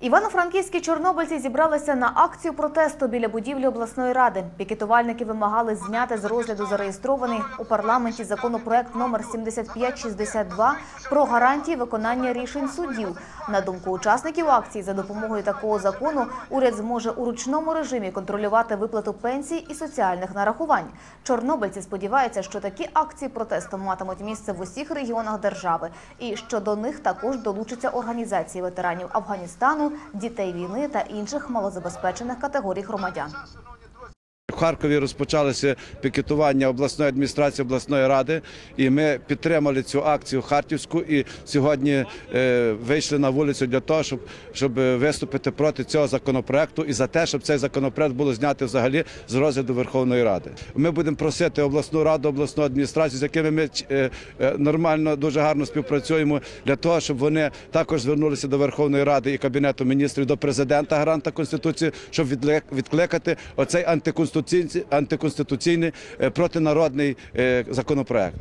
Івано-франківські чорнобильці зібралися на акцію протесту біля будівлі обласної ради. Пікетувальники вимагали зняти з розгляду зареєстрований у парламенті законопроект номер 7562 про гарантії виконання рішень суддів. На думку учасників акції, за допомогою такого закону уряд зможе у ручному режимі контролювати виплату пенсій і соціальних нарахувань. Чорнобильці сподіваються, що такі акції протесту матимуть місце в усіх регіонах держави, і що до них також долучаться організації ветеранів Афганістану, дітей війни та інших малозабезпечених категорій громадян. В Харкові розпочалося пікетування обласної адміністрації обласної ради, і ми підтримали цю акцію Харківську. І сьогодні е, вийшли на вулицю для того, щоб, щоб виступити проти цього законопроекту і за те, щоб цей законопроект було зняти взагалі з розгляду Верховної Ради. Ми будемо просити обласну раду, обласну адміністрацію, з якими ми е, е, нормально дуже гарно співпрацюємо, для того, щоб вони також звернулися до Верховної Ради і Кабінету міністрів, до президента гаранта Конституції, щоб відкликати оцей антиконституційний, антиконституційний е, протинародний е, законопроект.